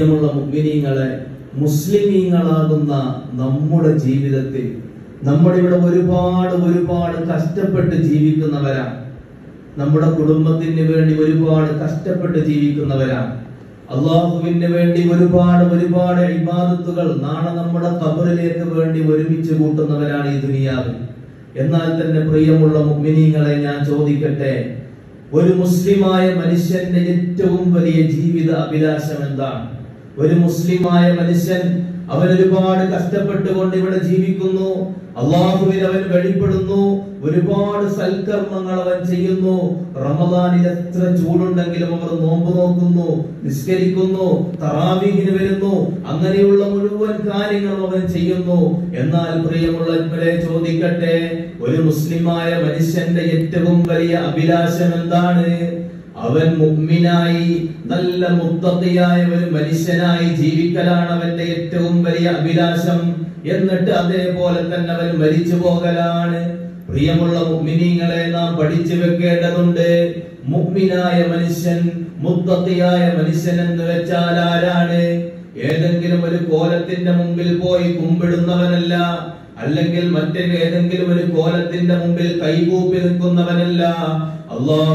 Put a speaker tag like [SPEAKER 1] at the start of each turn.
[SPEAKER 1] പ്രിയമുള്ള മുഗ്മിനീങ്ങളെ മുസ്ലിമീങ്ങളാകുന്ന നമ്മുടെ ജീവിതത്തിൽ നമ്മുടെ ഇവിടെ ഒരുപാട് ഒരുപാട് കഷ്ടപ്പെട്ട് ജീവിക്കുന്നവരാണ് നമ്മുടെ കുടുംബത്തിന് വേണ്ടി ഒരുപാട് കഷ്ടപ്പെട്ട് ജീവിക്കുന്നവരാണ് അള്ളാഹുവിന് വേണ്ടി ഒരുപാട് ഒരുപാട് ഇബാദത്തുകൾ നാളെ നമ്മുടെ കബറിലേക്ക് വേണ്ടി ഒരുമിച്ച് കൂട്ടുന്നവരാണ് ഈ ദുനിയാവ് എന്നാൽ തന്നെ പ്രിയമുള്ള മുഗ്മിനീങ്ങളെ ഞാൻ ചോദിക്കട്ടെ ഒരു മുസ്ലിമായ മനുഷ്യന്റെ ഏറ്റവും വലിയ ജീവിത അഭിലാഷം എന്താണ്? ഒരു മുസ്ലിമായ മനുഷ്യൻ അവൻ ഒരുപാട് കഷ്ടപ്പെട്ടുകൊണ്ട് ഇവിടെ ജീവിക്കുന്നു. അള്ളാഹുവിൽ അവൻ വെളിപ്പെടുന്നു. ഒരുപാട് സൽക്കർമ്മങ്ങൾ അവൻ ചെയ്യുന്നു. റമദാനിൽ എത്ര ചൂടുണ്ടെങ്കിലും അവർ നോമ്പ് നോക്കുന്നു നിസ്കരിക്കുന്നു തറാവീഹിന് വരുന്നു. അങ്ങനെയുള്ള മുഴുവൻ കാര്യങ്ങളും അവൻ ചെയ്യുന്നു. എന്നാൽ പ്രിയമുള്ളവരെ ചോദിക്കട്ടെ ഒരു മുസ്ലിമായ മനുഷ്യന്റെ ഏറ്റവും വലിയ അഭിലാഷം എന്താണ്? അവൻ മുഗ്മിനായി നല്ല മുത്തത്തിയായ ഒരു മനുഷ്യനായി ജീവിക്കലാണ് അവന്റെ ഏറ്റവും വലിയ അഭിലാഷം. എന്നിട്ട് അതേപോലെ തന്നെ അവൻ മരിച്ചു പോകലാണ്. പ്രിയമുള്ള മുഗ്മിനീങ്ങളെ നാം പഠിച്ചു വെക്കേണ്ടതുണ്ട്. മുഗ്മിനായ മനുഷ്യൻ മുത്തത്തിയായ മനുഷ്യൻ എന്ന് വെച്ചാൽ ആരാണ്? ഏതെങ്കിലും ഒരു കോലത്തിന്റെ മുമ്പിൽ പോയി കുമ്പിടുന്നവനല്ല. അല്ലെങ്കിൽ മറ്റേതെങ്കിലും ഒരു കോലത്തിന്റെ മുമ്പിൽ കൈകൂപ്പി നിൽക്കുന്നവനല്ല. അള്ളാഹ്